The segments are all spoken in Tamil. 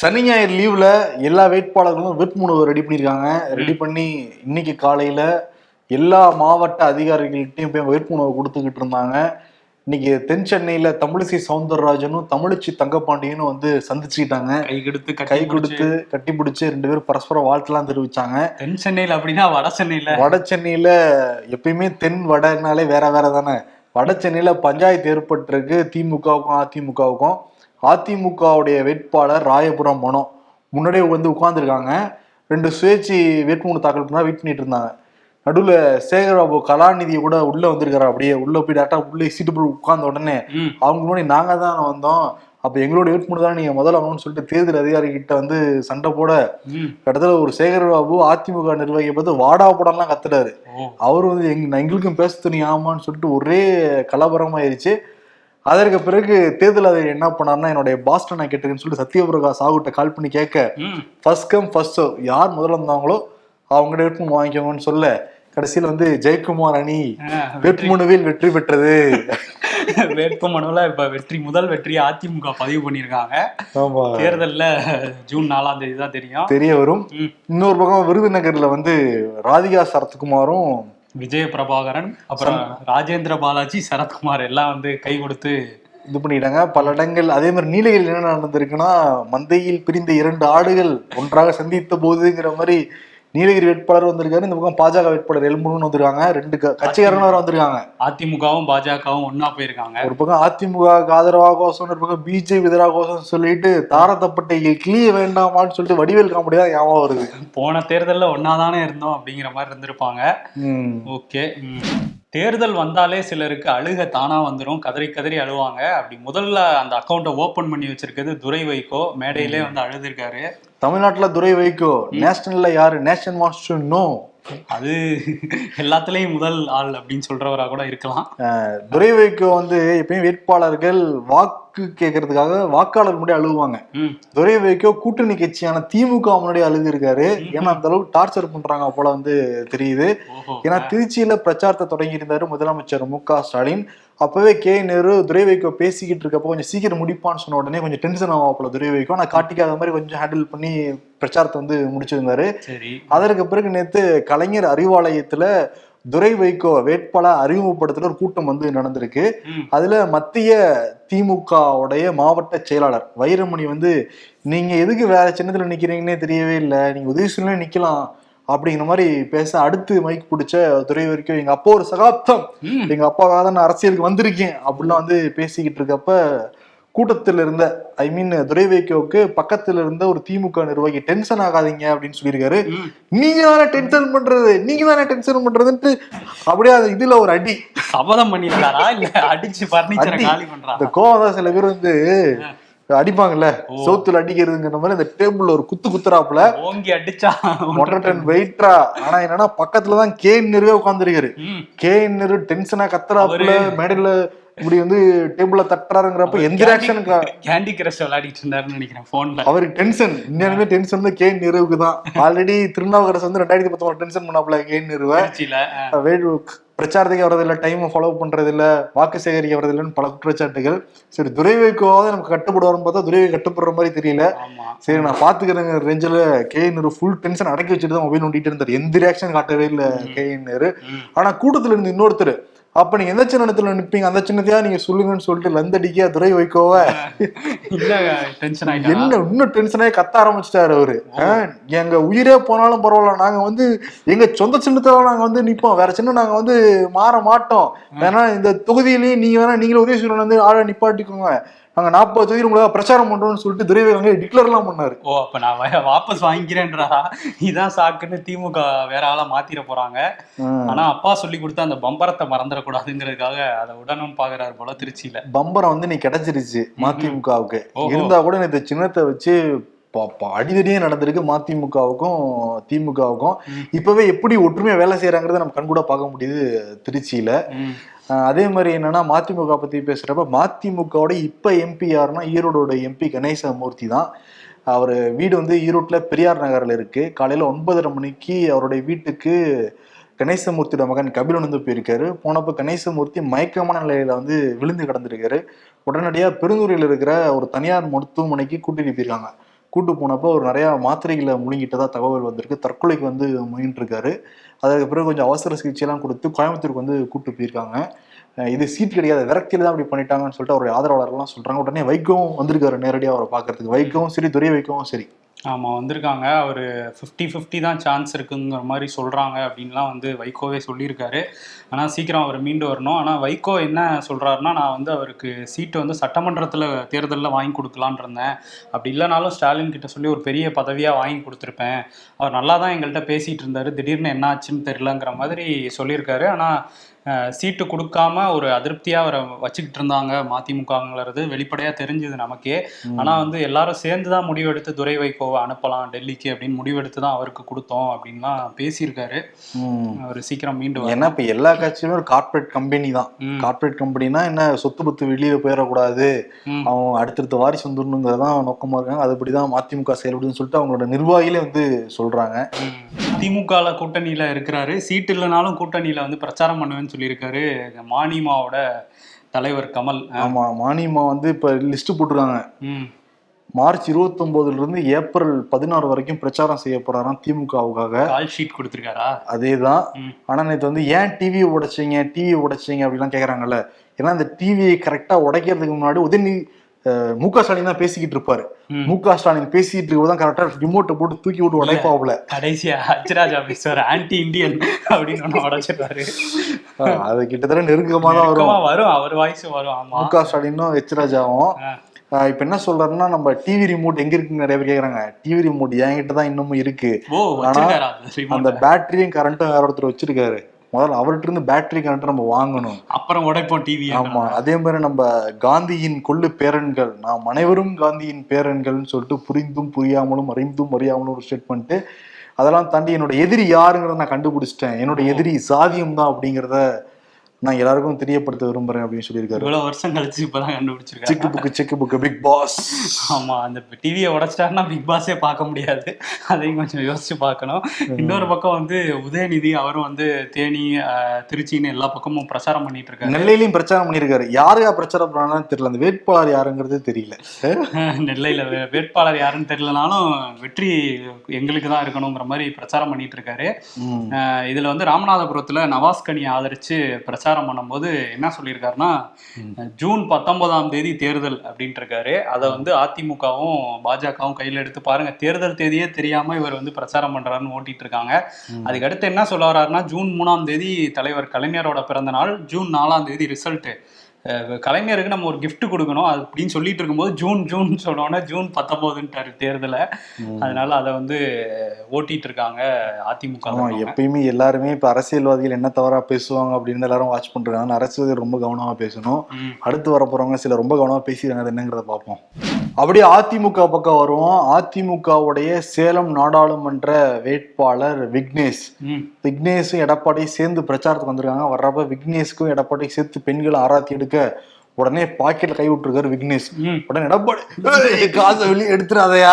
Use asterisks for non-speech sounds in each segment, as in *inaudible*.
சனி ஞாயிறு லீவ்ல எல்லா வேட்பாளர்களும் வேட்புமனு ரெடி பண்ணியிருக்காங்க ரெடி பண்ணி இன்னைக்கு காலையில எல்லா மாவட்ட அதிகாரிகள்கிட்டையும் போய் வேட்புமனுவை கொடுத்துக்கிட்டு இருந்தாங்க. இன்னைக்கு தென் சென்னையில தமிழிசை சவுந்தரராஜனும் தமிழிச்சி தங்கப்பாண்டியனும் வந்து சந்திச்சுக்கிட்டாங்க. கை கொடுத்து கை கொடுத்து கட்டி பிடிச்சு ரெண்டு பேரும் பரஸ்பர வாழ்த்துலாம் தெரிவிச்சாங்க. தென் சென்னையில அப்படின்னா வட சென்னையில. வட சென்னையில எப்பயுமே தென் வடனாலே வேற வேற தானே. வட சென்னையில பஞ்சாயத்து ஏற்பட்டிருக்கு திமுகவுக்கும் அதிமுகவுக்கும். அதிமுகவுடைய வேட்பாளர் ராயபுரம் மனோ முன்னாடியே வந்து உட்கார்ந்துருக்காங்க. ரெண்டு சுயேட்சை வேட்புமனு தாக்கல் பண்ணா வெயிட் பண்ணிட்டு இருந்தாங்க. நடுவுல சேகர்பாபு கலாநிதி கூட உள்ள வந்திருக்காரு. அப்படியே உள்ள போய் டேரக்டா உள்ளே சீட்டு போய் உட்கார்ந்த உடனே அவங்க முன்னாடி நாங்க தான் வந்தோம். அப்ப எங்களோட வேட்புமனு தான் நீங்க முதல்ல வாங்கணும்னு சொல்லிட்டு தேர்தல் அதிகாரி கிட்ட வந்து சண்டை போட. கிட்டத்தட்ட ஒரு சேகர்பாபு அதிமுக நிர்வாகியை பார்த்து வாடா போடாலாம் கத்துறாரு. அவர் வந்து எங்க எங்களுக்கும் பேச துணி ஆமான்னு சொல்லிட்டு ஒரே கலவரமாயிருச்சு. அதற்கு பிறகு தேர்தல் அதிகாரி என்ன பண்ணாருன்னா என்னுடைய பாஸ்டன் நான் கேட்டுருக்கேன்னு சொல்லிட்டு சத்யபிரகாஷ் சாகுட்ட கால் பண்ணி கேட்க ஃபர்ஸ்ட் கம் ஃபர்ஸ்ட் யார் முதல்ல வந்தாங்களோ அவங்ககிட்ட வேட்புமனு வாங்கிக்கோங்கன்னு சொல்ல கடைசியில் வந்து ஜெயக்குமார் அணி வேட்புமனுவில் வெற்றி பெற்றது. *laughs* வேட்புமனுல இப்ப வெற்றி முதல் வெற்றி அதிமுக பதிவு பண்ணியிருக்காங்க. தேர்தல்ல ஜூன் நாலாம் தேதி தான் தெரியும். தெரிய வரும். இன்னொரு பக்கம் விருதுநகர்ல வந்து ராதிகா சரத்குமாரும் விஜய பிரபாகரன் அப்புறம் ராஜேந்திர பாலாஜி சரத்குமார் எல்லாம் வந்து கை கொடுத்து இது பண்ணிட்டாங்க. பல இடங்கள் அதே மாதிரி நீலகிரியில் என்ன நடந்திருக்குன்னா மந்தையில் பிரிந்த இரண்டு ஆடுகள் ஒன்றாக சந்தித்த போதுங்கிற மாதிரி நீலகிரி வேட்பாளர் வந்திருக்காரு. இந்த பக்கம் பாஜக வேட்பாளர் எலும்புன்னு வந்திருக்காங்க. ரெண்டு கட்சிக்காரங்க வேற வந்திருக்காங்க. அதிமுகவும் பாஜகவும் ஒன்னா போயிருக்காங்க. ஒரு பக்கம் அதிமுக ஆதரவாக கோசம் ஒரு பக்கம் பிஜேபி எதிராக கோசம் சொல்லிட்டு தாரத்தப்பட்ட கிளிய வேண்டாமான்னு சொல்லிட்டு வடிவேல் காமெடி தான் ஞாபகம் வருது. போன தேர்தல்ல ஒன்னாதானே இருந்தோம் அப்படிங்கிற மாதிரி இருந்திருப்பாங்க. ஓகே. தேர்தல் வந்தாலே சிலருக்கு அழுக தானா வந்துரும். கதறி கதறி அழுவாங்க. அப்படி முதல்ல அந்த அக்கௌண்ட்டை ஓபன் பண்ணி வச்சிருக்கிறது துரை வைகோ. மேடையிலே வந்து அழுதுருக்காரு. தமிழ்நாட்டுல துரை வைக்கோ? நேஷனல்ல யாரு? நேஷன் வாண்ட்ஸ் டு நோ அது எல்லாத்துலயும் முதல் ஆள் அப்படின்னு சொல்றவரா கூட இருக்கலாம். துரை வைகோ வந்து எப்பயும் வேட்பாளர்கள் வாக்கு கேட்கறதுக்காக வாக்காளர் முன்னாடி அழுவாங்க ம், துரை வைக்கோ கூட்டணி கட்சியான திமுக முன்னாடி அழுது இருக்காரு ஏன்னா அந்த அளவுக்கு டார்ச்சர் பண்றாங்க போல வந்து தெரியுது. ஏன்னா திருச்சியில பிரச்சாரத்தை தொடங்கி இருந்தாரு முதலமைச்சர் மு க ஸ்டாலின். அப்பவே கே நேரு துரை வைக்கோ பேசிக்கிட்டு இருக்கப்போ கொஞ்சம் சீக்கிரம் முடிப்பான்னு சொன்ன உடனே கொஞ்சம் டென்ஷன் ஆவாப்புல துரை வைக்கோ நான் காட்டிக்காத மாதிரி கொஞ்சம் ஹேண்டில் பண்ணி பிரச்சாரத்தை வந்து முடிச்சிருந்தாரு. சரி. அதற்கு பிறகு நேத்து கலைஞர் அறிவாலயத்துல துரை வைகோ வேட்பாளர் அறிமுகப்படுத்துற ஒரு கூட்டம் வந்து நடந்திருக்கு. அதுல மத்திய திமுகவுடைய மாவட்ட செயலாளர் வைரமணி வந்து நீங்க எதுக்கு வேற சின்னத்துல நிக்கிறீங்கன்னே தெரியவே இல்லை. நீங்க உதவி செய்யலாம் நிக்கலாம். அப்படிங்கிற மாதிரி பேச அடுத்து மைக் பிடிச்ச துறை வரைக்கும் எங்க அப்பா ஒரு சகாப்தம். எங்க அப்பாவாக தான் நான் அரசியலுக்கு வந்திருக்கேன். அப்படிலாம் வந்து பேசிக்கிட்டு இருக்கப்ப கூட்டத்தில் இருந்த ஐ மீன் துரை வைகோவுக்கு பக்கத்துல இருந்த ஒரு திமுக நிர்வாகி டென்ஷன் ஆகாதீங்க அப்படின்னு சொல்லியிருக்காரு. நீங்க தானே டென்ஷன் பண்றது? நீங்க தானே டென்ஷன் பண்றதுன்ட்டு அப்படியே அது இதுல ஒரு அடி. சபதம் பண்ணிருக்காரா? இல்ல அடிச்சு பர்னிச்சரை. காலி பண்றாரா? இந்த கோவம் தான் சில பேர் வந்து அடிப்பாங்கல்ல. சோத்துல அடிக்கிறதுங்கிற மாதிரி இந்த டேபிள்ல ஒரு குத்து குத்துறாப்புல. ஓங்கி அடிச்சா ஒன்றரை டன் வெயிட்ரா ஆனா என்னன்னா பக்கத்துலதான் கே நிறுவே உட்காந்துருக்காரு கே நிறு டென்ஷனா கத்துறாப்புல மேடையில இப்படி வந்து டேபிள்ல தட்டுறாருங்கிறப்ப எந்த ரியாக்ஷன் கேண்டி கிரஷ் விளையாடிட்டு இருந்தாருன்னு நினைக்கிறேன் போன்ல அவருக்கு டென்ஷன் உண்மையாலுமே டென்ஷன் வந்து கே நிறுவுக்கு தான் ஆல்ரெடி திருநாவுக்கரசு வந்து ரெண்டாயிரத்தி பத்தொன்பது டென்ஷன் பண்ணாப்புல கே நிறுவ. அஹ், பிரச்சாரத்துக்கு வரதில்ல டைம் ஃபாலோ பண்றது இல்ல வாக்கு சேகரிக்க வரதில்லைன்னு பல குற்றச்சாட்டுகள். சரி துரைவைக்கோவாவது நமக்கு கட்டுப்படுவார்னு பார்த்தா துரைவை கட்டுப்படுற மாதிரி தெரியல. சரி நான் பாத்துக்கிறேங்க ரேஞ்சில் கே நேரு ஃபுல் டென்ஷன் அடக்கி வச்சுட்டு தான் மொபைல் நோண்டிட்டு இருந்தாரு. எந்த ரியாக்ஷன் காட்டவே இல்ல கே நேரு. ஆனா கூட்டத்துல இருந்து இன்னொருத்தர் அப்ப நீங்க எந்த சின்னத்துல நிப்பீங்க? அந்த சின்னத்தையா நீங்க சொல்லுங்கன்னு சொல்லிட்டு லந்தடிக்க துரை வைக்கோவ இல்ல டென்ஷன் ஆயிட்டா என்ன இன்னும் டென்ஷனே கத்த ஆரம்பிச்சிட்டாரு அவரு. எங்க உயிரே போனாலும் பரவாயில்ல. நாங்க வந்து எங்க சொந்த சின்னத்துல நாங்க வந்து நிப்போம். வேற சின்னம் நாங்க வந்து மாற மாட்டோம். ஏன்னா இந்த தொகுதியிலேயே நீங்க வேணா நீங்களே உதவி செய்யணும் வந்து ஆளை நிப்பாட்டிக்கோங்க. நாங்க நாற்பது தொகுதி உங்களுக்கு பிரச்சாரம் பண்றோம்னு சொல்லிட்டு துரைவை அங்கே டிக்ளேர் எல்லாம் பண்ணாரு. ஓ அப்ப நான் வாபஸ் வாங்கிக்கிறேன்றா. இதான் சாக்குன்னு திமுக வேற ஆளா மாத்திர போறாங்க. ஆனா அப்பா சொல்லி கொடுத்த அந்த பம்பரத்தை மறந்துடக்கூடாதுங்கிறதுக்காக அதை உடனும் பாக்குறாரு போல திருச்சியில. பம்பரம் வந்து நீ கிடைச்சிருச்சு மதிமுகவுக்கு. இருந்தா கூட இந்த சின்னத்தை வச்சு அடிதடியே நடந்திருக்கு மதிமுகவுக்கும் திமுகவுக்கும். இப்பவே எப்படி ஒற்றுமையா வேலை செய்யறாங்கிறத நம்ம கண்கூட பார்க்க முடியுது திருச்சியில. அதே மாதிரி என்னன்னா மதிமுக பத்தி பேசுறப்ப மதிமுகவோட இப்ப எம்பி யாருன்னா ஈரோடோட எம்பி கணேசமூர்த்தி தான். அவர் வீடு வந்து ஈரோட்டில் பெரியார் நகரில் இருக்கு. காலையில் ஒன்பதரை மணிக்கு அவருடைய வீட்டுக்கு கணேசமூர்த்தியோட மகன் கபிலன் வந்து போயிருக்காரு. போனப்ப கணேசமூர்த்தி மயக்கமான நிலையில வந்து விழுந்து கிடந்திருக்காரு. உடனடியாக பெருந்தூரில் இருக்கிற ஒரு தனியார் மருத்துவமனைக்கு கூட்டிட்டு போயிருக்காங்க கூட்டு போனப்போ அவர் நிறையா மாத்திரைகளை முழுங்கிட்டதா தகவல் வந்திருக்கு. தற்கொலைக்கு வந்து முயன்று இருக்காரு அதற்கு பிறகு கொஞ்சம் அவசர சிகிச்சையெல்லாம் கொடுத்து கோயம்புத்தூருக்கு வந்து கூப்பிட்டு போயிருக்காங்க. இது சீட் கிடையாது விரக்தியில் தான் அப்படி பண்ணிட்டாங்கன்னு சொல்லிட்டு அவருடைய ஆதரவாளர்கள்லாம் சொல்கிறாங்க உடனே வைகவும் வந்திருக்காரு நேரடியாக அவரை பார்க்கறதுக்கு. வைக்கவும் சரி துறை வைக்கவும் சரி. ஆமாம் வந்திருக்காங்க. அவர் ஃபிஃப்டி ஃபிஃப்டி தான் சான்ஸ் இருக்குங்கிற மாதிரி சொல்கிறாங்க அப்படின்லாம் வந்து வைகோவே சொல்லியிருக்காரு. ஆனால் சீக்கிரம் அவர் மீண்டு வரணும். ஆனால் வைகோ என்ன சொல்கிறாருன்னா நான் வந்து அவருக்கு சீட்டு வந்து சட்டமன்றத்தில் தேர்தலில் வாங்கி கொடுக்கலான் இருந்தேன். அப்படி இல்லைனாலும் ஸ்டாலின் கிட்ட சொல்லி ஒரு பெரிய பதவியாக வாங்கி கொடுத்துருப்பேன். அவர் நல்லா தான் எங்கள்கிட்ட பேசிகிட்டு இருந்தார். திடீர்னு என்ன ஆச்சுன்னு தெரிலங்கிற மாதிரி சொல்லியிருக்காரு. ஆனால் சீட்டு கொடுக்காம ஒரு அதிருப்தியா அவரை வச்சுக்கிட்டு இருந்தாங்க மதிமுகங்கிறது. வெளிப்படையா தெரிஞ்சுது நமக்கே. ஆனா வந்து எல்லாரும் சேர்ந்து தான் முடிவெடுத்து துரை வைகோவை அனுப்பலாம் டெல்லிக்கு அப்படின்னு முடிவெடுத்து தான் அவருக்கு கொடுத்தோம் அப்படின்லாம் பேசியிருக்காரு. அவர் சீக்கிரம் மீண்டு வரணும். ஏன்னா இப்ப எல்லா கட்சியுமே ஒரு கார்ப்பரேட் கம்பெனி தான். ம், கார்ப்பரேட் கம்பெனினா என்ன சொத்து பத்து வெளியில போயிடக்கூடாது. அவன் அடுத்தடுத்த வாரிசு வந்துடணுங்கிறது தான் நோக்கமா இருக்காங்க. அதுபடிதான் மதிமுக செயல்படுதுன்னு சொல்லிட்டு அவங்களோட நிர்வாகிகளே வந்து சொல்றாங்க. ம். திமுகல கூட்டணியில இருக்கிறாரு. சீட்டு இல்லைனாலும் கூட்டணியில வந்து பிரச்சாரம் பண்ணுவேன்னு சொல்லியிருக்காரு மானிமாவோட தலைவர் கமல். ஆமா மானியமா வந்து இப்ப லிஸ்ட் போட்டிருக்காங்க. ம், மார்ச் 29 இருந்து ஏப்ரல் பதினாறு வரைக்கும் பிரச்சாரம் செய்ய போறாராம் திமுகவுக்காக. Call sheet கொடுத்துருக்காரா? அதேதான். ம். ஆனா நேற்று வந்து ஏன் டிவி உடைச்சீங்க டிவி உடைச்சீங்க அப்படிலாம் கேக்குறாங்கல்ல. ஏன்னா இந்த டிவியை கரெக்டா உடைக்கிறதுக்கு முன்னாடி உதயநிதி மு க ஸ்டாலின் தான் பேசிக்கிட்டு இருப்பாரு. ம். க ஸ்டாலின் பேசிட்டு இருக்கும்போது தான் கரெக்டா ரிமோட்டை போட்டு தூக்கி விட்டு உடைப்பாவுல கடைசியா அச்சராஜா பேசுவார் ஆன்டி இந்தியன் அப்படின்னு ஒண்ணு உடைச்சிருக்காரு அது கிட்டத்தட்ட நெருக்கமா தான் வரும். வரும் அவர் வாய்ஸ் வரும் மு க ஸ்டாலினும் எச் ராஜாவும் ஆ. ஆஹ் இப்ப என்ன சொல்றாருன்னா நம்ம டிவி ரிமோட் எங்க இருக்குன்னு நிறைய பேர் கேக்குறாங்க. டிவி ரிமோட் என்கிட்ட தான் இன்னமும் இருக்கு. வச்சிருக்காரா அந்த? பேட்டரியும் கரண்ட்டும் வேற ஒருத்தர் வச்சிருக்காரு. முதல்ல அவர்கிட்ட இருந்து பேட்டரி கரண்ட் நம்ம வாங்கணும். அப்புறம் உடைப்போம் டிவி ஆமா அதே மாதிரி நம்ம காந்தியின் கொள்ளு பேரன்கள் நாம் அனைவரும் காந்தியின் பேரன்கள்னு சொல்லிட்டு புரிந்தும் புரியாமலும் அறிந்தும் அறியாமலும் ஒரு ஸ்டேட்மெண்ட் அதெல்லாம் தாண்டி என்னோட எதிரி யாருங்கிறத நான் கண்டுபிடிச்சிட்டேன். என்னோட எதிரி சாதியம் தான் அப்படிங்கிறத நான் எல்லாருக்கும் தெரியப்படுத்த விரும்புறேன் அப்படின்னு சொல்லியிருக்காரு. இவ்வளவு வருஷம் கழிச்சு இப்பதான் கண்டுபிடிச்சிருக்காரு. Cheque book cheque book Big Boss ஆமா அந்த டிவியை உடைச்சிட்டாருன்னா பிக் பாஸே பார்க்க முடியாது. அதையும் கொஞ்சம் யோசிச்சு பார்க்கணும். இன்னொரு பக்கம் வந்து உதயநிதி அவரும் வந்து தேனி திருச்சின்னு எல்லா பக்கமும் பிரச்சாரம் பண்ணிட்டு இருக்காரு. நெல்லையிலயும் பிரச்சாரம் பண்ணியிருக்காரு. யாருக்கா பிரச்சாரம் பண்ணான்னு தெரியல. அந்த வேட்பாளர் யாருங்கிறது தெரியல. நெல்லையில வேட்பாளர் யாருன்னு தெரியலனாலும் வெற்றி எங்களுக்கு தான் இருக்கணுங்கிற மாதிரி பிரச்சாரம் பண்ணிட்டு இருக்காரு. இதுல வந்து ராமநாதபுரத்துல நவாஸ் கனியை ஆதரிச்சு பிரச்சாரம் பண்ணும்போது என்ன சொல்லியிருக்காருன்னா ஜூன் பத்தொன்பதாம் தேதி தேர்தல் அப்படின்ட்டு இருக்காரு அதை வந்து அதிமுகவும் பாஜகவும் கையில எடுத்து பாருங்க. தேர்தல் தேதியே தெரியாம இவர் வந்து பிரச்சாரம் பண்றாருன்னு ஓட்டிட்டு இருக்காங்க அதுக்கு அடுத்து என்ன சொல்ல வர்றாருன்னா ஜூன் மூணாம் தேதி தலைவர் கலைஞரோட பிறந்த நாள் ஜூன் நாலாம் தேதி ரிசல்ட் கலைஞருக்கு நம்ம ஒரு gift கொடுக்கணும். அது அப்படின்னு சொல்லிட்டு இருக்கும்போது ஜூன் ஜூன் சொன்னோன்னே ஜூன் பத்தொன்பதுன்ட்டாரு தேர்தலை. அதனால அதை வந்து ஓட்டிட்டு இருக்காங்க அதிமுக எப்பயுமே எல்லாருமே இப்ப அரசியல்வாதிகள் என்ன தவறா பேசுவாங்க அப்படின்னு எல்லாரும் வாட்ச் பண்றாங்க அரசியல்வாதிகள் ரொம்ப கவனமா பேசணும். அடுத்து வர போறவங்க சில ரொம்ப கவனமா பேசிடுறாங்க என்னங்கிறத பார்ப்போம். அப்படியே அதிமுக பக்கம் வருவோம். அதிமுகவுடைய சேலம் நாடாளுமன்ற வேட்பாளர் விக்னேஷ். விக்னேஷும் எடப்பாடியும் சேர்ந்து பிரச்சாரத்துக்கு வந்திருக்காங்க. வர்றப்ப விக்னேஷ்க்கும் எடப்பாடியும் சேர்த்து பெண்களை ஆராத்தி எடுக்க உடனே பாக்கெட்ல கை விட்டுருக்காரு விக்னேஷ். உடனே எடப்பாடி "ஏய், காசை வெளியே எடுத்துறாதயா?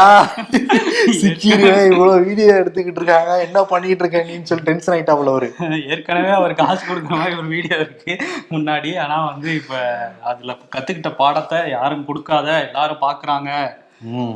சிக்கிடுவேன் இவ்வளவு வீடியோ எடுத்துக்கிட்டு இருக்காங்க. என்ன பண்ணிட்டு இருக்க நீன்னு சொல்லி டென்ஷன் ஆயிட்டாப்ல அவரு. ஏற்கனவே அவர் காசு கொடுக்குற மாதிரி ஒரு வீடியோ இருக்கு. முன்னாடி ஆனா வந்து இப்ப அதுல கத்துக்கிட்ட பாடத்தை யாரும் கொடுக்காத எல்லாரும் பாக்குறாங்க.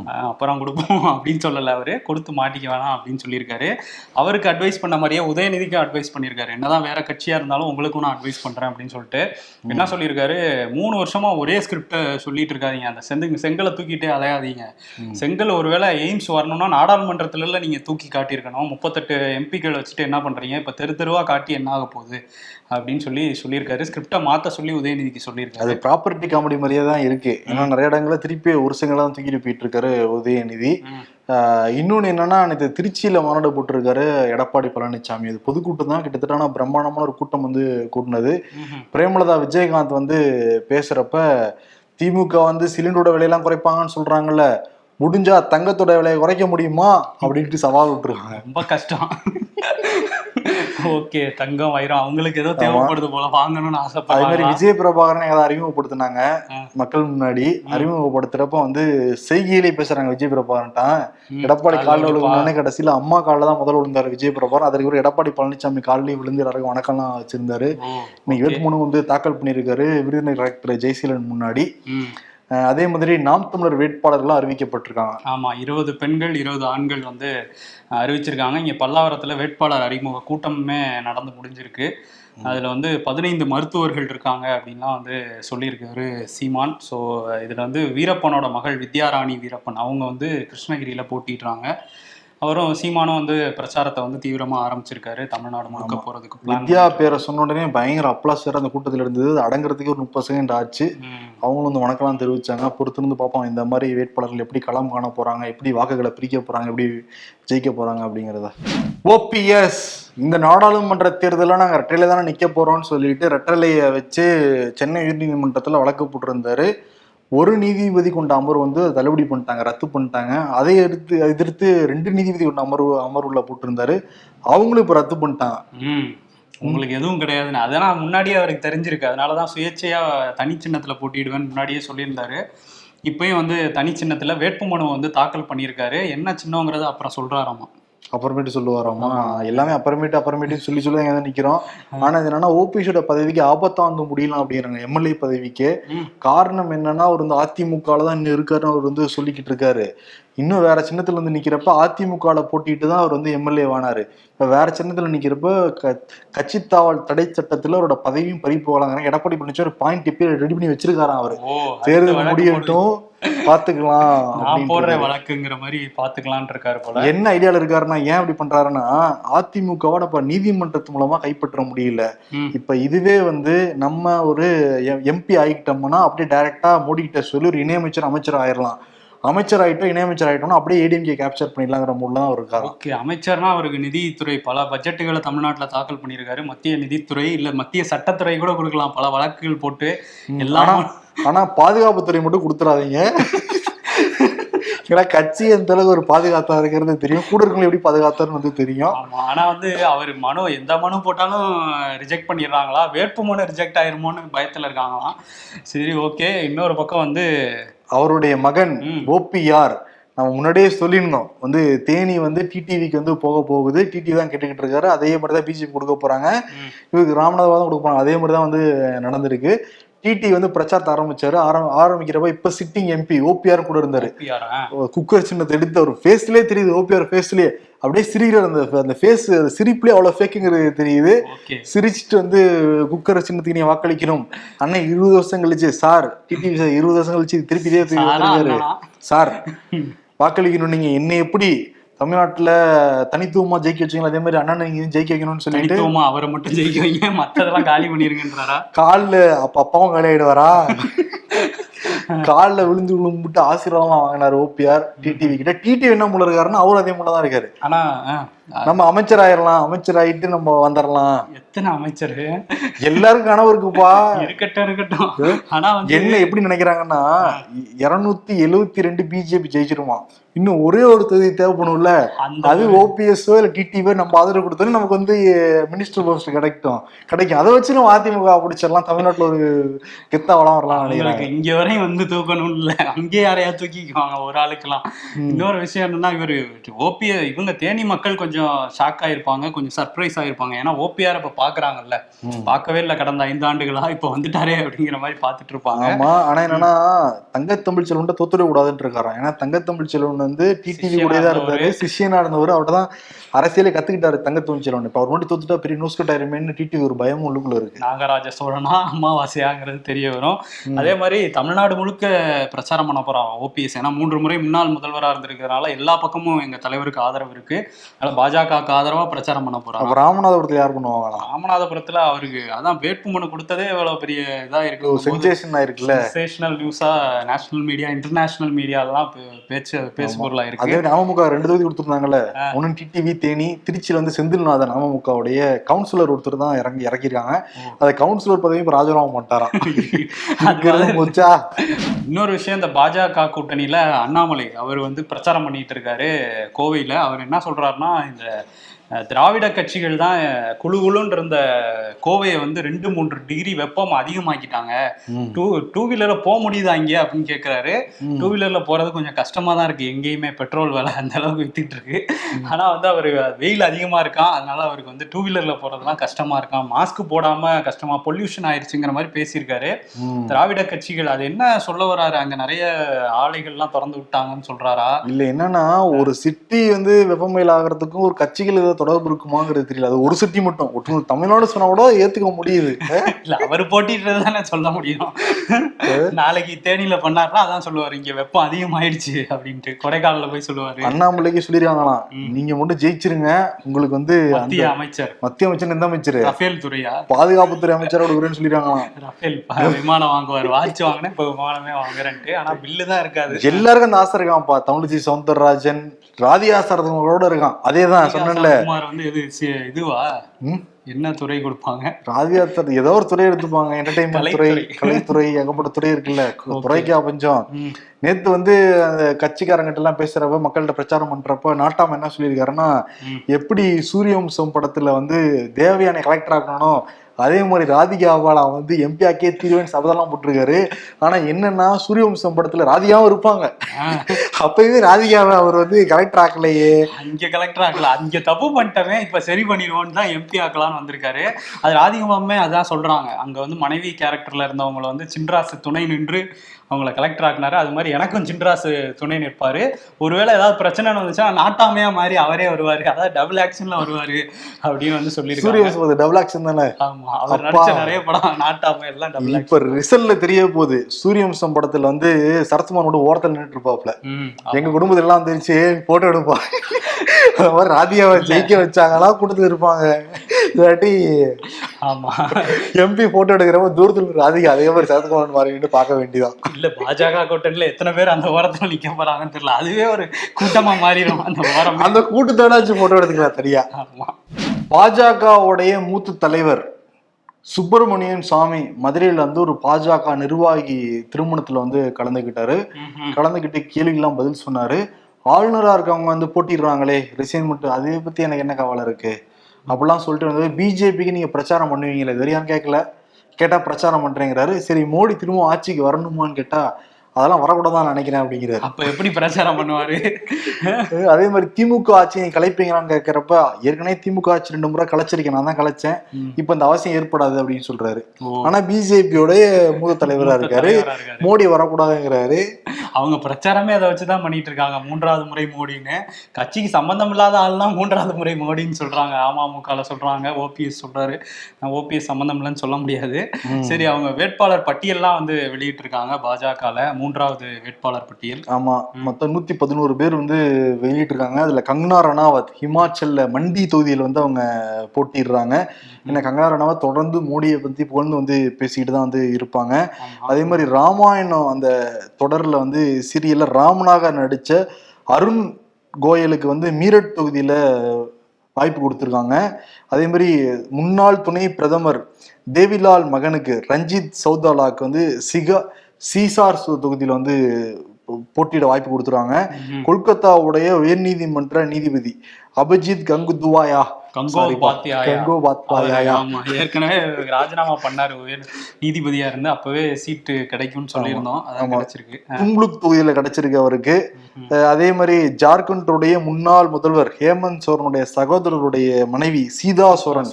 அப்புறம் கொடுப்போம் *laughs* அப்படின்னு சொல்லல அவரு. கொடுத்து மாட்டிக்க வேணாம் அப்படின்னு சொல்லியிருக்காரு. அவருக்கு அட்வைஸ் பண்ண மாதிரியே உதயநிதிக்கு அட்வைஸ் பண்ணியிருக்காரு. என்னதான் வேற கட்சியா இருந்தாலும் உங்களுக்கும் நான் அட்வைஸ் பண்றேன் அப்படின்னு சொல்லிட்டு என்ன சொல்லியிருக்காரு? மூணு வருஷமா ஒரே ஸ்கிரிப்டை சொல்லிட்டு இருக்காதீங்க. அந்த செந்து செங்கலை தூக்கிட்டே அலையாதீங்க. செங்கல் ஒருவேளை எய்ம்ஸ் வரணும்னா நாடாளுமன்றத்துல நீங்க தூக்கி காட்டியிருக்கணும். முப்பத்தெட்டு எம்பிக்கள் வச்சுட்டு என்ன பண்றீங்க? இப்ப தெரு தெருவா காட்டி என்ன ஆக போகுது? அப்படின்னு சொல்லி சொல்லியிருக்காரு. ஸ்கிரிப்டை மாத்த சொல்லி உதயநிதிக்கு சொல்லியிருக்காரு. அது ப்ராப்பர்ட்டி காமெடி மாதிரியே தான் இருக்கு. ஏன்னா நிறைய இடங்கள்ல திருப்பி ஒரு சிங்களா தான் தூக்கிட்டு போயிட்டு இருக்காரு உதயநிதி. இன்னொன்னு என்னன்னா நேற்று திருச்சியில மாநாடு போட்டிருக்காரு எடப்பாடி பழனிசாமி அது பொதுக்கூட்டம் தான். கிட்டத்தட்ட ஆனா பிரம்மாண்டமான ஒரு கூட்டம் வந்து கூட்டினது. பிரேமலதா விஜயகாந்த் வந்து பேசுறப்ப திமுக வந்து சிலிண்டரோட விலையெல்லாம் குறைப்பாங்கன்னு சொல்றாங்கல்ல முடிஞ்சா தங்கத்தோட விலையை குறைக்க முடியுமா? அப்படின்ட்டு சவால் விட்டுருக்காங்க. ரொம்ப கஷ்டம். ஓகே தங்கம் வைரம் அவங்களுக்கு ஏதோ தேவைப்படுது போல வாங்கணும்னு அதே மாதிரி ஆசைப்படுறாங்க விஜய பிரபாகரனை அதை அறிமுகப்படுத்தினாங்க. மக்கள் முன்னாடி. அறிமுகப்படுத்துறப்ப வந்து செய்கையிலே பேசுறாங்க விஜய் பிரபாகரன்ட்டான் ம், எடப்பாடி கால்ல. விழுந்தானே கடைசியில அம்மா காலில் தான் முதல்ல விழுந்தாரு விஜய் பிரபாகரன் அதற்கு ஒரு எடப்பாடி பழனிசாமி காலிலையும் விழுந்து எல்லாருக்கும் வணக்கம்லாம் வச்சிருந்தாரு. இன்னைக்கு வேட்புமனு வந்து தாக்கல் பண்ணியிருக்காரு விருதுநகர் கலெக்டர் ஜெயசீலன் முன்னாடி. அதே மாதிரி நாம் தமிழர் வேட்பாளர்களும் அறிவிக்கப்பட்டிருக்காங்க. ஆமா இருபது பெண்கள் இருபது ஆண்கள் வந்து அறிவிச்சிருக்காங்க. இங்க பல்லாவரத்துல வேட்பாளர் அறிமுக கூட்டமுமே நடந்து முடிஞ்சிருக்கு. அதுல வந்து பதினைந்து மருத்துவர்கள் இருக்காங்க அப்படின்லாம் வந்து சொல்லியிருக்காரு சீமான். ஸோ இதுல வந்து வீரப்பனோட மகள் வித்யாராணி வீரப்பன். அவங்க வந்து கிருஷ்ணகிரியில போட்டிடுறாங்க அவரும் சீமானும் வந்து பிரச்சாரத்தை வந்து தீவிரமா ஆரம்பிச்சிருக்காரு. தமிழ்நாடு முழுக்க போறதுக்கு வித்யா பேரை சொன்ன உடனே பயங்கர அப்ளாஸ் வேற அந்த கூட்டத்தில் இருந்தது. அடங்குறதுக்கு ஒரு முப்பது செகண்ட் ஆச்சு. அவங்களும் வந்து வணக்கம்லாம் தெரிவிச்சாங்க. பொறுத்திருந்து பார்ப்போம். இந்த மாதிரி வேட்பாளர்கள் எப்படி களம் காண போறாங்க எப்படி வாக்குகளை பிரிக்க போறாங்க எப்படி ஜெயிக்க போறாங்க அப்படிங்கிறத. ஓபிஎஸ் இந்த நாடாளுமன்ற தேர்தலில் நாங்கள் ரெட்டலையில தானே நிற்க போறோம்னு சொல்லிட்டு ரெட்டலையை வச்சு சென்னை உயர்நீதிமன்றத்தில் வழக்கு போட்டிருந்தாரு. ஒரு நீதிபதி கொண்ட அமர்வு வந்து தள்ளுபடி பண்ணிட்டாங்க ரத்து பண்ணிட்டாங்க. அதை எடுத்து எதிர்த்து ரெண்டு நீதிபதி கொண்ட அமர்வு அமர்வுல போட்டிருந்தாரு. அவங்களும் இப்போ ரத்து பண்ணிட்டாங்க. ம். உங்களுக்கு எதுவும் கிடையாதுன்னு. அதெல்லாம் முன்னாடியே அவருக்கு தெரிஞ்சிருக்கு. அதனாலதான் சுயேட்சையா தனி தனிச்சின்னத்தில் போட்டிடுவேன்னு முன்னாடியே சொல்லியிருந்தாரு. இப்பயும் வந்து தனி சின்னத்துல வேட்புமனு வந்து தாக்கல் பண்ணியிருக்காரு. என்ன சின்னங்கிறத அப்புறம் சொல்றாராமா? அப்புறமேட்டு சொல்லுவாராமா எல்லாமே அப்புறமேட்டு அப்புறமேட்டு சொல்லி சொல்லி எங்க நிக்கிறோம். ஆனா இது என்னன்னா ஓபிஎஸோட பதவிக்கு ஆபத்தா வந்து முடியலாம் அப்படிங்கிறாங்க எம்எல்ஏ பதவிக்கு. காரணம் என்னன்னா அவர் வந்து அதிமுகல தான் இன்னும் இருக்காருன்னு அவர் வந்து சொல்லிக்கிட்டு இருக்காரு. இன்னும் வேற சின்னத்துல வந்து நிக்கிறப்ப அதிமுகல போட்டிட்டு தான் அவர் வந்து எம்எல்ஏ ஆனாரு இப்ப வேற சின்னத்துல நிக்கிறப்ப க கட்சி தாவல் தடை சட்டத்துல அவரோட பதவியும் பறி போகலாங்கிறாங்க எடப்பாடி பழனிசாமி ஒரு பாயிண்ட் இப்பயே ரெடி பண்ணி வச்சிருக்காராம் அவரு. தேர்தல் முடியட்டும். பாத்துக்கலாம். நான் போடுற. வழக்குங்கிற மாதிரி பாத்துக்கலாம்னு இருக்காரு போல என்ன ஐடியால இருக்காருன்னா ஏன் அப்படி பண்றாருன்னா அதிமுகவோட இப்ப நீதிமன்றத்து மூலமா கைப்பற்ற முடியல. இப்ப இதுவே வந்து நம்ம ஒரு எம்பி ஆகிட்டோம்னா அப்படியே டைரக்டா மோடி கிட்ட சொல்லி ஒரு இணையமைச்சர் அமைச்சர் ஆயிரலாம் அமைச்சர் ஆயிட்டோம் இணையமைச்சர் ஆயிட்டோம்னா அப்படியே ஏடிஎம்கே கேப்சர் பண்ணிடலாங்கிற மூலம் தான் அவர் இருக்காரு. ஓகே அமைச்சர்னா அவருக்கு நிதித்துறை பல பட்ஜெட்டுகளை தமிழ்நாட்டுல தாக்கல் பண்ணியிருக்காரு. மத்திய நிதித்துறை இல்ல மத்திய சட்டத்துறை கூட கொடுக்கலாம். பல வழக்குகள் போட்டு எல்லாம் ஆனா ஆனா பாதுகாப்புத்துறை மட்டும் கொடுத்துறாதீங்க. ஏன்னா கட்சி எந்த அளவுக்கு ஒரு பாதுகாத்தா இருக்கிறது தெரியும். கூட இருக்கவங்க எப்படி பாதுகாத்தாருன்னு வந்து தெரியும். ஆனா வந்து அவர் மனு எந்த மனு போட்டாலும் ரிஜெக்ட் பண்ணிடுறாங்களா? வேட்பு மனு ரிஜெக்ட் ஆயிருமோன்னு பயத்துல இருக்காங்களாம். சரி ஓகே. இன்னொரு பக்கம் வந்து அவருடைய மகன். ஓபிஆர் நம்ம முன்னாடியே சொல்லியிருந்தோம். வந்து தேனி வந்து டிடிவிக்கு வந்து போக போகுது. டிடிவி தான் கேட்டுக்கிட்டு இருக்காரு. அதே மாதிரி தான் பிஜேபி கொடுக்க போறாங்க. இவருக்கு ராமநாதபுரம் கொடுக்க போறாங்க. அதே மாதிரி தான் வந்து நடந்திருக்கு. டிடி வந்து பிரச்சாரத்தை ஆரம்பிச்சாரு. ஆரம் ஆரம்பிக்கிறப்ப இப்ப சிட்டிங் எம்பி ஓபிஆர் கூட இருந்தாரு? குக்கர் சின்னத்தை எடுத்து அவர் ஃபேஸ்லயே தெரியுது ஓபிஆர் ஃபேஸ்லயே அப்படியே சிரிக்கிற அந்த அந்த ஃபேஸ் சிரிப்புலயே அவ்வளவு ஃபேக்குங்கிறது தெரியுது. சிரிச்சிட்டு வந்து குக்கர் சின்னத்துக்கு நீ வாக்களிக்கணும். அண்ணன் இருபது வருஷம் கழிச்சு சார் டிடிவி சார் இருபது வருஷம் கழிச்சு திருப்பி இதே? சார் வாக்களிக்கணும் நீங்க என்ன எப்படி தமிழ்நாட்டுல தனித்துவமா ஜெயிக்க வச்சீங்களா? அதே மாதிரி அண்ணன் நீங்க ஜெயிக்க வைக்கணும்னு சொல்லிட்டு தனித்துவமா அவரை மட்டும் ஜெயிக்க வைங்க. மத்ததெல்லாம் காலி பண்ணிருங்கன்றாரா? கால்ல அப்ப அப்பாவும் காலியாயிடுவாரா கால்ல விழுந்து விழுந்துட்டு ஆசீர்வாதம் வாங்கினாரு ஓபிஆர் டிடிவி கிட்ட. டிடிவி என்ன முள்ள இருக்காருன்னா அவரும் அதே முள்ள தான் இருக்காரு. ஆனா நம்ம அமைச்சர் ஆயிரலாம் அமைச்சர் ஆயிட்டு நம்ம வந்துடலாம் எத்தனை அமைச்சரு? எல்லாருக்கும் கனவு இருக்குப்பா. இருக்கட்டும் இருக்கட்டும். ஆனா என்ன எப்படி நினைக்கிறாங்கன்னா இருநூத்தி எழுவத்தி ரெண்டு பிஜேபி ஜெயிச்சிருமா இன்னும் ஒரே ஒரு தொகுதி தேவைப்படும்ல. அது ஓபிஎஸ்ஓ இல்ல டிடிவோ நம்ம ஆதரவு கொடுத்தோம் நமக்கு வந்து மினிஸ்டர் போஸ்ட் கிடைக்கும். கிடைக்கும். அதை வச்சு நம்ம அதிமுக பிடிச்சிடலாம். தமிழ்நாட்டுல ஒரு கெத்தா வளம் வரலாம் இங்க வரையும் வந்து தூக்கணும் இல்ல. அங்கேயே யாரையா தூக்கிக்குவாங்க ஒரு ஆளுக்கெல்லாம். இன்னொரு விஷயம் என்னன்னா இவரு ஓபிஏ இவங்க தேனி மக்கள் கொஞ்சம் ஷாக் ஆயிருப்பாங்க கொஞ்சம் சர்ப்ரைஸ் ஆயிருப்பாங்க. ஏன்னா ஓபிஆர் இப்ப பாக்குறாங்கல்ல. பார்க்கவே இல்ல கடந்த ஐந்து ஆண்டுகளா இப்ப வந்துட்டாரே அப்படிங்கிற மாதிரி பாத்துட்டு இருப்பாங்க. ஆமா ஆனா என்னன்னா தங்கத்தமிழ் செல்வன் தோத்துட கூடாதுன்னு இருக்காராம். ஏன்னா தங்கத்தமிழ் செல்வன் வந்து டிடிவி கூட இருந்தவரு. இருந்தாரு. சிஷியனா இருந்தவர். அவர்தான் தான் அரசியலே கத்துக்கிட்டாரு தங்கத்தமிழ் செல்வன். இப்ப அவர் மட்டும் தோத்துட்டா பெரிய நியூஸ் கட்டாயிருமேன்னு டிடிவி ஒரு பயம் உள்ளுக்குள்ள இருக்கு. நாகராஜ சோழனா அமாவாசையாங்கிறது தெரிய வரும். அதே மாதிரி தமிழ்நாடு முழுக்க பிரச்சாரம் பண்ண போறான் ஓபிஎஸ் ஏன்னா மூன்று முறை முன்னாள் முதல்வரா இருந்திருக்கிறதுனால எல்லா பக்கமும் எங்க தலைவருக்கு ஆதரவு இருக்கு. அதனால பாஜகவுக்கு ஆதரவா பிரச்சாரம் பண்ண போறாங்க ராமநாதபுரத்துல யார் பண்ணுவாங்களா? ராமநாதபுரத்துல அவருக்கு அதான் வேட்புமனு கொடுத்ததே இவ்வளவு பெரிய இதா இருக்கு. சென்சேஷன் ஆயிருக்குல்ல சென்சேஷனல் நியூஸா நேஷனல் மீடியா இன்டர்நேஷனல் மீடியாலாம் பேச்சு பேசு பொருளா இருக்கு. அதே அமமுக ரெண்டு தொகுதி கொடுத்துருந்தாங்கல்ல? ஒன்னு டிடிவி தேனி திருச்சியில வந்து செந்தில்நாதன் அமமுகவுடைய கவுன்சிலர் ஒருத்தர் தான் இறங்கி இறக்கிருக்காங்க அதை கவுன்சிலர் பதவியும் இப்ப ராஜினாமா பண்ணிட்டாராம் *laughs* இன்னொரு விஷயம் இந்த பாஜக கூட்டணியில அண்ணாமலை அவர் வந்து பிரச்சாரம் பண்ணிட்டு இருக்காரு கோவையில. அவர் என்ன சொல்றாருன்னா இந்த அஹ், திராவிட கட்சிகள் தான் குளுன்னு இருந்த கோவையை வந்து ரெண்டு மூன்று டிகிரி வெப்பம் அதிகமாக்கிட்டாங்க. டூ டூ வீலர்ல போக முடியுதா இங்கே அப்படின்னு கேட்குறாரு டூ வீலர்ல போறது கொஞ்சம் கஷ்டமா தான் இருக்கு. எங்கேயுமே பெட்ரோல் விலை அந்த அளவுக்கு வித்துட்டு இருக்கு. ஆனா வந்து அவர் வெயில் அதிகமா இருக்கான் அதனால அவருக்கு வந்து டூ வீலர்ல போறதுலாம் கஷ்டமா இருக்கான் மாஸ்க் போடாம கஷ்டமா பொல்யூஷன் ஆயிருச்சுங்கிற மாதிரி பேசியிருக்காரு. திராவிட கட்சிகள் அது என்ன சொல்ல வராரு? அங்க நிறைய ஆலைகள்லாம் திறந்து விட்டாங்கன்னு சொல்றாரா? இல்ல என்னன்னா ஒரு சிட்டி வந்து வெப்பமயல் ஆகிறதுக்கும் ஒரு கட்சிகள் தொடர்பு இருக்குமாங்கிறது தெரியல. அது ஒரு சிட்டி மட்டும். ஒட்டுமொத்த தமிழ்நாடு சொன்னா கூட ஏத்துக்க முடியுது. *laughs* இல்ல அவர் போட்டிட்டு தானே சொல்ல முடியும். நாளைக்கு தேனியில பண்ணாருன்னா அதான் சொல்லுவாரு இங்க வெப்பம் அதிகமாயிடுச்சு அப்படின்ட்டு. கொடைக்கானல்ல போய் சொல்லுவாரு. அண்ணாமலைக்கு சொல்லிருக்காங்களாம் நீங்க மட்டும் ஜெயிச்சிருங்க. உங்களுக்கு வந்து மத்திய அமைச்சர். மத்திய அமைச்சர் எந்த அமைச்சர்? ரஃபேல் துறையா பாதுகாப்புத்துறை அமைச்சரோட விடுறேன்னு சொல்லிருக்காங்களாம். ரஃபேல் விமானம் வாங்குவார். வாட்ச் வாங்கினேன் இப்ப விமானமே வாங்குறேன்ட்டு. ஆனா பில்லு தான் இருக்காது. எல்லாருக்கும் அந்த ஆசை இருக்கான்ப்பா தமிழிசை சவுந்தரராஜன் ராதிகா சரதங்களோட இருக்கான். அதேதான் சொன்னேன்ல. குமார் வந்து சி- இதுவா? என்ன துறை கொடுப்பாங்க ராதிகா ஏதோ ஒரு துறை எடுத்துப்பாங்க என்டர்டைன்மெண்ட் துறை கலைத்துறை. ஏகப்பட்ட துறை இருக்குல்ல *laughs* துறைக்கா பஞ்சம் ம். நேத்து வந்து அந்த கட்சிக்காரங்கிட்ட எல்லாம் பேசுறப்ப மக்கள்கிட்ட பிரச்சாரம் பண்றப்ப நாட்டாம என்ன சொல்லியிருக்காருன்னா. எப்படி சூரியவம்சம் படத்துல வந்து தேவயானை கலெக்டர் ஆக்கணும் அதே மாதிரி ராதிகாவால வந்து எம்பி ஆக்கியே தீர்வேன் சபதம்லாம் போட்டிருக்காரு. ஆனா என்னன்னா சூரியவம்சம் படத்துல ராதிகாவும் இருப்பாங்க. அப்பயுமே ராதிகாவை அவர் வந்து கலெக்டர் ஆக்கலையே. அங்க கலெக்டர் ஆக்கல. அங்க தப்பு பண்ணிட்டவே இப்ப சரி பண்ணிடுவோம்னு தான் எம்பி ஆக்கலாம்னு வந்திருக்காரு. அது ராதிகமாமே அதான் சொல்றாங்க. அங்க வந்து மனைவி கேரக்டர்ல இருந்தவங்கள வந்து சின்ராசு துணை நின்று அவங்கள கலெக்டர் ஆக்குனாரு. அது மாதிரி எனக்கும் சின்ராசு துணை நிற்பாரு. ஒருவேளை ஏதாவது பிரச்சனை வந்துச்சுன்னா நாட்டாமையா மாதிரி அவரே வருவாரு. அதாவது டபுள் ஆக்ஷன்ல வருவாரு அப்படின்னு வந்து சொல்லியிருக்காங்க. சூரியவம்சம் டபுள் ஆக்ஷன் தானே? ஆமா. அவர். நடிச்ச நிறைய படம் நாட்டாமை எல்லாம் டபுள் இப்ப ரிசல்ட்ல தெரிய போகுது. சூரியவம்சம் படத்துல வந்து சரத்குமாரோட ஓரத்தில் நின்றுட்டு இருப்பாப்ல. எங்க குடும்பத்துல எல்லாம் தெரிச்சு போட்டோ எடுப்பா. அந்த மாதிரி ராதிகாவை ஜெயிக்க வச்சாங்களா கூட்டத்துல இருப்பாங்க. இல்லாட்டி ஆமா. எம்பி போட்டோ எடுக்கிறப்ப தூரத்துல ராதிகா அதே மாதிரி சரத்குமார் மாறிட்டு பார்க்க வேண்டியதான் இல்ல பாஜக கூட்டணியில எத்தனை பேர் அந்த ஓரத்துல நிக்க போறாங்கன்னு தெரியல. அதுவே ஒரு கூட்டமா மாறிடும் அந்த ஓரம். அந்த கூட்டத்தோடாச்சும் போட்டோ எடுத்துக்கலாம் ஆமா. பாஜகவுடைய மூத்த தலைவர் சுப்பிரமணியன் சாமி மதுரையில வந்து ஒரு பாஜக நிர்வாகி திருமணத்துல வந்து கலந்துக்கிட்டாரு ம்ஹும். கலந்துக்கிட்டு கேள்விக்கெல்லாம் பதில் சொன்னாரு. ஆளுநரா இருக்கவங்க வந்து போட்டிடுறாங்களே ரிசைன்மெண்ட் அதை பத்தி எனக்கு என்ன கவலை இருக்கு? அப்படிலாம் சொல்லிட்டு வந்து பிஜேபிக்கு நீங்க பிரச்சாரம் பண்ணுவீங்களே வரையும் கேட்கல கேட்டா பிரச்சாரம் பண்றேங்கிறாரு. சரி மோடி திரும்ப ஆட்சிக்கு வரணுமான்னு கேட்டா அதெல்லாம் வரக்கூடாதான் நினைக்கிறேன் அப்படிங்கிறாரு. அப்ப எப்படி பிரச்சாரம் பண்ணுவாரு? அதே மாதிரி திமுக ஆட்சியை கலைப்பீங்களான்னு கேட்கறப்ப ஏற்கனவே திமுக ஆட்சி ரெண்டு முறை கலைச்சிருக்கேன் நான் தான் கலைச்சேன். இப்ப இந்த அவசியம் ஏற்படாது அப்படின்னு சொல்றாரு. ஓ, ஆனா பிஜேபியோடைய மூத்த தலைவரா இருக்காரு. தலைவரா இருக்காரு. மோடி வரக்கூடாதுங்கிறாரு. அவங்க பிரச்சாரமே அதை வச்சுதான் பண்ணிட்டு இருக்காங்க மூன்றாவது முறை மோடின்னு. கட்சிக்கு சம்பந்தம் இல்லாத ஆள் தான் மூன்றாவது முறை மோடின்னு சொல்றாங்க. அமமுகல சொல்றாங்க. ஓபிஎஸ் சொல்றாரு. நான் ஓபிஎஸ் சம்பந்தம் இல்லைன்னு சொல்ல முடியாது. சரி அவங்க வேட்பாளர் பட்டியல்லாம் வந்து வெளியிட்டு இருக்காங்க பாஜகல. மூன்றாவது வேட்பாளர் பட்டியல். ஆமா. மொத்தம் நூத்தி பதினோரு பேர் வந்து வெளியிட்டிருக்காங்க. அதுல கங்கனா ரணாவத் ஹிமாச்சல்ல மண்டி தொகுதியில வந்து அவங்க போட்டிடுறாங்க ஏன்னா கங்கனா ரணாவத் தொடர்ந்து மோடியை பத்தி புகழ்ந்து வந்து பேசிக்கிட்டு தான் வந்து இருப்பாங்க. அதே மாதிரி ராமாயணம் அந்த தொடர்ல வந்து சீரியல்ல ராமனாக நடிச்ச அருண் கோயலுக்கு வந்து மீரட் தொகுதியில வாய்ப்பு கொடுத்துருக்காங்க அதே மாதிரி முன்னாள் துணை பிரதமர் தேவிலால் மகனுக்கு ரஞ்சித் சௌதாலாக்கு வந்து சிகா சீசார் தொகுதியில வந்து போட்டியிட வாய்ப்பு கொடுத்துருக்காங்க ம்ஹும். கொல்கத்தாவுடைய உயர்நீதிமன்ற நீதிபதி அபிஜித் கங்குதுவாயா? ஏற்கனவே ராஜினாமா பண்ணாரு. நீதிபதியா இருந்து அப்பவே சீட்டு கிடைக்கும்னு சொல்லியிருந்தோம். அதான். கிடைச்சிருக்கு. தும்லுக் தொகுதியில கிடைச்சிருக்கு அவருக்கு. அதே மாதிரி ஜார்க்கண்டுடைய முன்னாள் முதல்வர் ஹேமந்த் சோரனுடைய சகோதரருடைய மனைவி சீதா சோரன்.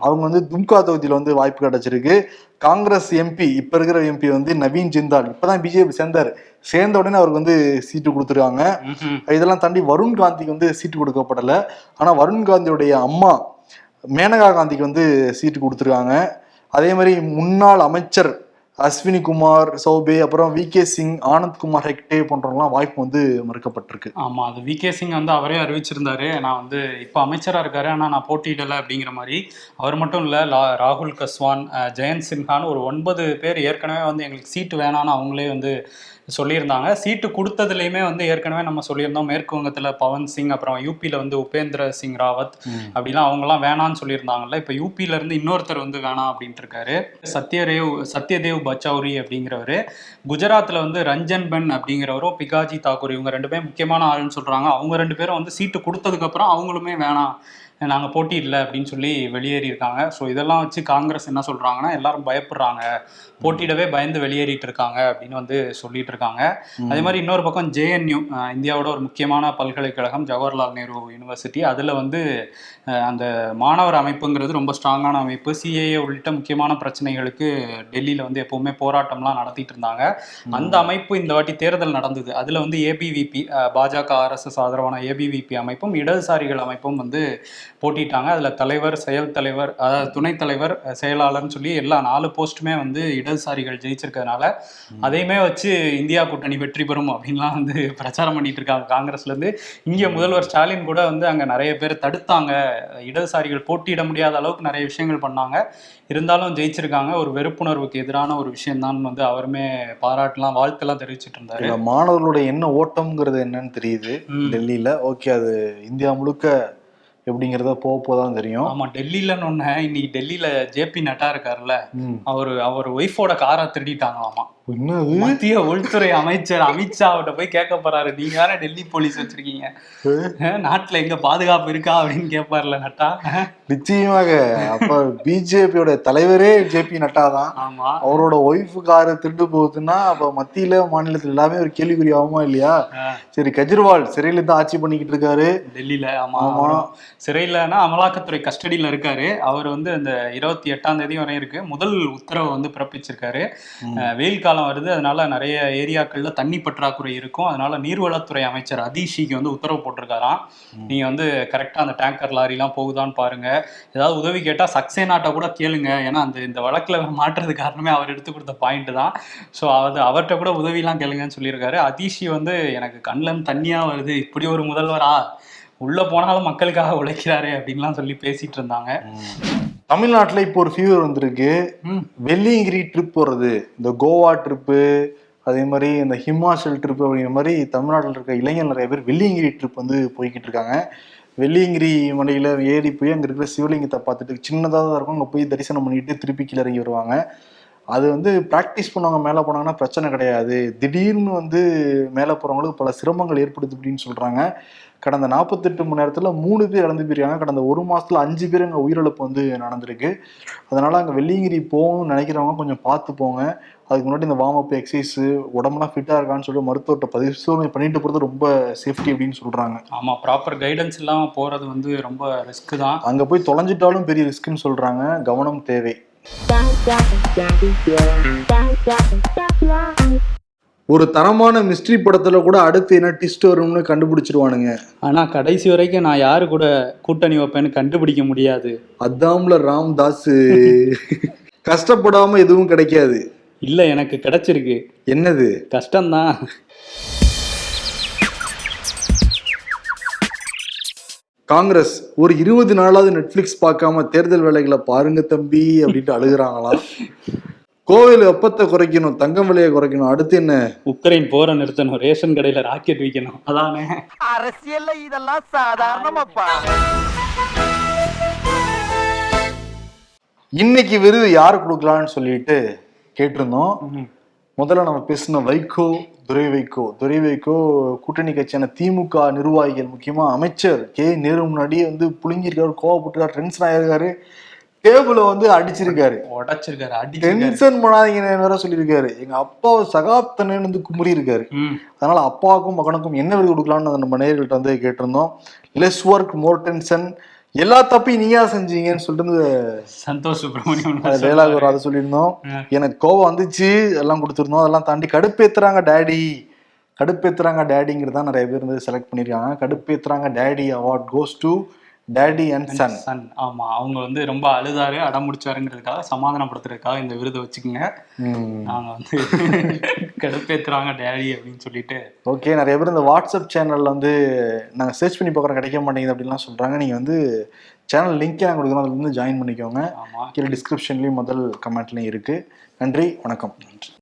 அவங்க வந்து தும்கா தொகுதியில வந்து வாய்ப்பு கிடைச்சிருக்கு. காங்கிரஸ் எம்பி இப்ப இருக்கிற எம்பி வந்து நவீன் ஜிந்தால் இப்பதான் பிஜேபி சேர்ந்தாரு. சேர்ந்த உடனே அவருக்கு வந்து சீட்டு கொடுத்துருக்காங்க. இதெல்லாம் தாண்டி வருண் காந்திக்கு வந்து சீட்டு கொடுக்கப்படல. ஆனால் வருண் காந்தியுடைய அம்மா மேனகா காந்திக்கு வந்து சீட்டு கொடுத்துருக்காங்க. அதே மாதிரி முன்னாள் அமைச்சர் அஸ்வினி குமார் சௌபே அப்புறம் வி கே சிங் ஆனந்த் குமார் ஹெக்டே போன்றவங்கலாம் வாய்ப்பு வந்து மறுக்கப்பட்டிருக்கு. ஆமாம் அது வி கே சிங் வந்து அவரே அறிவிச்சிருந்தாரு. நான் வந்து இப்போ அமைச்சராக இருக்காரு ஆனால் நான் போட்டியிடல அப்படிங்கிற மாதிரி. அவர் மட்டும் இல்லை லா- ராகுல் கஸ்வான் ஜெயந்த் சின்ஹான்னு ஒரு ஒன்பது பேர் ஏற்கனவே வந்து எங்களுக்கு சீட்டு வேணாம்னு அவங்களே வந்து சொல்லியிருந்தாங்க. சீட்டு கொடுத்ததுலையுமே வந்து ஏற்கனவே நம்ம சொல்லியிருந்தோம். மேற்கு வங்கத்துல பவன் சிங் அப்புறம் யூபியில் வந்து உபேந்திர சிங் ராவத் அப்படிலாம் அவங்கலாம் வேணாம்னு சொல்லியிருந்தாங்கல்ல. இப்போ யூபியில இருந்து இன்னொருத்தர் வந்து வேணாம் அப்படின்ட்டு இருக்காரு. சத்யதேவ் சத்யதேவ் பச்சௌரி அப்படிங்கிறவரு. குஜராத்ல வந்து ரஞ்சன் பென் அப்படிங்கிறவரும் பிகாஜி தாக்கூர் இவங்க ரெண்டு பேரும் முக்கியமான ஆளுன்னு சொல்றாங்க. அவங்க ரெண்டு பேரும் வந்து சீட்டு கொடுத்ததுக்கு அப்புறம் அவங்களுமே வேணாம் நாங்கள் போட்டியிடல அப்படின்னு சொல்லி வெளியேறி இருக்காங்க ஸோ இதெல்லாம் வச்சு காங்கிரஸ் என்ன சொல்றாங்கன்னா எல்லாரும் பயப்படுறாங்க. போட்டியிடவே பயந்து வெளியேறிட்டு இருக்காங்க அப்படின்னு வந்து சொல்லிட்டு இருக்காங்க அதே மாதிரி இன்னொரு பக்கம் ஜேஎன்யூ இந்தியாவோட ஒரு முக்கியமான பல்கலைக்கழகம் ஜவஹர்லால் நேரு யூனிவர்சிட்டி. அதில் வந்து அந்த மாணவர் அமைப்புங்கிறது ரொம்ப ஸ்ட்ராங்கான அமைப்பு. சிஏஏ உள்ளிட்ட முக்கியமான பிரச்சனைகளுக்கு டெல்லியில் வந்து எப்பவுமே போராட்டம்லாம் நடத்திட்டு இருந்தாங்க அந்த அமைப்பு இந்த வாட்டி தேர்தல் நடந்தது. அதில் வந்து ஏபிவிபி பாஜக ஆர்எஸ்எஸ் ஆதரவான ஏபிவிபி அமைப்பும் இடதுசாரிகள் அமைப்பும் வந்து போட்டிட்டாங்க. அதில் தலைவர் செயல் தலைவர் அதாவது துணைத் தலைவர் செயலாளர்னு சொல்லி எல்லா நாலு போஸ்ட்டுமே வந்து இடதுசாரிகள் ஜெயிச்சிருக்கிறதுனால அதையுமே வச்சு இந்தியா கூட்டணி வெற்றி பெறும் அப்படின்லாம் வந்து பிரச்சாரம் பண்ணிட்டு இருக்காங்க. காங்கிரஸ்ல இருந்து இங்க முதல்வர் ஸ்டாலின் கூட வந்து அங்க நிறைய பேர் தடுத்தாங்க. இடதுசாரிகள் போட்டியிட முடியாத அளவுக்கு நிறைய விஷயங்கள் பண்ணாங்க. இருந்தாலும் ஜெயிச்சிருக்காங்க. ஒரு வெறுப்புணர்வுக்கு எதிரான ஒரு விஷயம் தான் வந்து அவருமே பாராட்டலாம் வாழ்த்தெல்லாம் தெரிவிச்சிட்டு இருந்தாரு. இதுல மாணவர்களோட என்ன ஓட்டம்ங்கிறது என்னன்னு தெரியுது. டெல்லியில. ஓகே அது இந்தியா முழுக்க எப்படிங்கிறத போக போதான் தெரியும் ஆமா டெல்லியிலன்னு ஒண்ணு இன்னைக்கு டெல்லியில ஜேபி நட்டா இருக்காருல்ல. அவரு அவர் ஒய்ஃபோட காரை திருடிட்டாங்களாமா என்னது? மத்திய உள்துறை அமைச்சர் அமித்ஷா அவர்கிட்ட போய் கேட்க போறாரு. நீங்க தானே டெல்லி போலீஸ் வச்சிருக்கீங்க. நாட்டுல எங்க பாதுகாப்பு இருக்கா? அப்படின்னு கேட்பாருல நட்டா. நிச்சயமாக. அப்ப பிஜேபியோட தலைவரே ஜேபி நட்டா தான். ஆமா. அவரோட ஒய்ஃபு காரு திருட்டு போகுதுன்னா அப்ப மத்தியில மாநிலத்துல எல்லாமே ஒரு கேள்விக்குறி ஆகுமா இல்லையா சரி கெஜ்ரிவால் சிறையில இருந்து ஆட்சி பண்ணிக்கிட்டு இருக்காரு. டெல்லியில ஆமா. ஆமா. சிறையிலனா அமலாக்கத்துறை கஸ்டடியில இருக்காரு. அவர் வந்து அந்த இருபத்தி எட்டாம் தேதி வரை இருக்கு. முதல் உத்தரவை வந்து பிறப்பிச்சிருக்காரு. ம். அஹ் வெயில் காலம் வருது. அதனால நிறைய ஏரியாக்கள்ல தண்ணி பற்றாக்குறை இருக்கும். அதனால நீர்வளத்துறை அமைச்சர் அதிஷிக்கு வந்து உத்தரவு போட்டிருக்காராம். நீங்க வந்து கரெக்டா அந்த டேங்கர் லாரிலாம் போகுதான்னு பாருங்க. ஏதாவது உதவி கேட்டா சக்சேனாட்ட கூட கேளுங்க. ஏன்னா அந்த இந்த வழக்குல மாற்றுறது காரணமே அவர் எடுத்து கொடுத்த பாயிண்ட் தான். ஸோ அது அவர்கிட்ட கூட உதவிலாம் கேளுங்கன்னு சொல்லியிருக்காரு. அதிஷி வந்து எனக்கு கண்ணுல இருந்து தண்ணியா வருது. இப்படி ஒரு முதல்வரா? உள்ள போனாலும் மக்களுக்காக உழைக்கிறாரு அப்படின்லாம் சொல்லி பேசிட்டு இருந்தாங்க. தமிழ்நாட்டுல இப்போ ஒரு ஃபீவர் வந்திருக்கு. வெள்ளியங்கிரி ட்ரிப் போறது. இந்த கோவா ட்ரிப்பு அதே மாதிரி இந்த ஹிமாச்சல் ட்ரிப் அப்படிங்கிற மாதிரி தமிழ்நாட்டில் இருக்க இளைஞர் நிறைய பேர் வெள்ளியங்கிரி ட்ரிப் வந்து போய்கிட்டு இருக்காங்க. வெள்ளியங்கிரி மலையில ஏறி போய் அங்க இருக்கிற சிவலிங்கத்தை பார்த்துட்டு சின்னதாக தான் இருக்கும். அங்க போய் தரிசனம் பண்ணிட்டு திருப்பி கீழே இறங்கி வருவாங்க. அது வந்து ப்ராக்டிஸ் பண்ணவங்க மேலே போனாங்கன்னா பிரச்சனை கிடையாது. திடீர்னு வந்து மேலே போகிறவங்களுக்கு பல சிரமங்கள் ஏற்படுது அப்படின்னு சொல்கிறாங்க கடந்த நாற்பத்தெட்டு மணி நேரத்தில் மூணு பேர் இறந்து போயிருக்காங்க. கடந்த ஒரு மாசத்துல அஞ்சு பேர் அங்கே உயிரிழப்பு வந்து நடந்திருக்கு. அதனால அங்கே வெள்ளியங்கிரி போகணும்னு நினைக்கிறவங்க கொஞ்சம் பார்த்து போங்க. அதுக்கு முன்னாடி இந்த வார்ம் அப் எக்ஸசைஸ் உடம்புலாம் ஃபிட்டாக இருக்கான்னு சொல்லிட்டு மருத்துவர்கிட்ட பரிசோதனை பண்ணிட்டு போகிறது ரொம்ப சேஃப்டி அப்படின்னு சொல்கிறாங்க ஆமா ப்ராப்பர் கைடன்ஸ் இல்லாம போறது வந்து ரொம்ப ரிஸ்க் தான். அங்கே போய் தொலைஞ்சிட்டாலும் பெரிய ரிஸ்க்குன்னு சொல்கிறாங்க கவனம் தேவை. ஒரு தரமான மிஸ்ட்ரி படத்துல கூட அடுத்து என்ன ட்விஸ்ட் வரும்னு கண்டுபிடிச்சிருவானுங்க. ஆனா கடைசி வரைக்கும் நான் யாரு கூட கூட்டணி வைப்பேன்னு கண்டுபிடிக்க முடியாது. அதாம்ல ராம்தாஸ். கஷ்டப்படாம எதுவும் கிடைக்காது. இல்ல எனக்கு கிடைச்சிருக்கு. என்னது? கஷ்டம்தான். காங்கிரஸ் ஒரு இருபது நாளாவது நெட்ஃபிளிக்ஸ் பார்க்காம தேர்தல் வேலைகளை பாருங்க தம்பி அப்படின்ட்டு அழுகுறாங்களாம் கோவில் வெப்பத்தை குறைக்கணும் தங்கம் விலையை குறைக்கணும் அடுத்து என்ன? உக்ரைன் போரை நிறுத்தணும் ரேஷன் கடையில ராக்கெட் வைக்கணும் அதானே? அரசியல்ல இதெல்லாம் சாதாரணமாப்பா. இன்னைக்கு விருது யார் கொடுக்கலான்னு சொல்லிட்டு கேட்டிருந்தோம். முதல்ல நம்ம பேசின வைகோ துரை வைகோ துரை வைகோ கூட்டணி கட்சியான திமுக நிர்வாகிகள் முக்கியமா அமைச்சர் கே. நேரு முன்னாடியே வந்து புழுங்கியிருக்காரு கோவப்பட்டிருக்காரு டென்ஷன் ஆயிருக்காரு டேபிள வந்து அடிச்சிருக்காரு. உடைச்சிருக்காரு அடிச்சிருக்காரு. டென்ஷன் பண்ணாதீங்கன்னு வேற சொல்லியிருக்காரு. எங்க அப்பாவை சகாப்தனன்னு வந்து குமுறி இருக்காரு. அதனால அப்பாவுக்கும் மகனுக்கும் என்ன விருது கொடுக்கலாம்னு நம்ம நேயர்கள்ட்ட வந்து கேட்டிருந்தோம். லெஸ் ஒர்க் மோர் டென்ஷன் எல்லா தப்பையும் நீயா செஞ்சீங்கன்னு சொல்லிட்டு சந்தோஷ் சுப்பிரமணியம் டைலாக் வரும் அதை சொல்லியிருந்தோம். எனக்கு கோவம் வந்துச்சு எல்லாம் கொடுத்துருந்தோம். அதெல்லாம் தாண்டி கடுப்பேத்துறாங்க டேடி. கடுப்பேத்துறாங்க டேடிங்கிறது தான் நிறைய பேர் வந்து செலக்ட் பண்ணியிருக்காங்க. கடுப்பேத்துறாங்க daddy award goes to daddy and son son ஆமா அவங்க வந்து ரொம்ப அழுதாரு அடம் முடிச்சாருங்கிறதுக்காக சமாதானப்படுத்துறதுக்காக இந்த விருதை வச்சுக்கோங்க. நாங்க வந்து *laughs* கடுப்பேத்துறாங்க டேடி அப்படின்னு சொல்லிட்டு. ஓகே நிறைய பேர் இந்த வாட்ஸ்அப் சேனல்ல வந்து நாங்கள் சர்ச் பண்ணி பார்க்குறோம் கிடைக்க மாட்டேங்குது அப்படின்லாம் சொல்றாங்க. நீங்க வந்து சேனல் லிங்க்கே நாங்கள் கொடுக்குறோம் அதில் வந்து ஜாயின் பண்ணிக்கோங்க. ஆமா. கீழே டிஸ்கிரிப்ஷன்லேயும் முதல் கமெண்ட்லையும் இருக்கு. நன்றி வணக்கம்.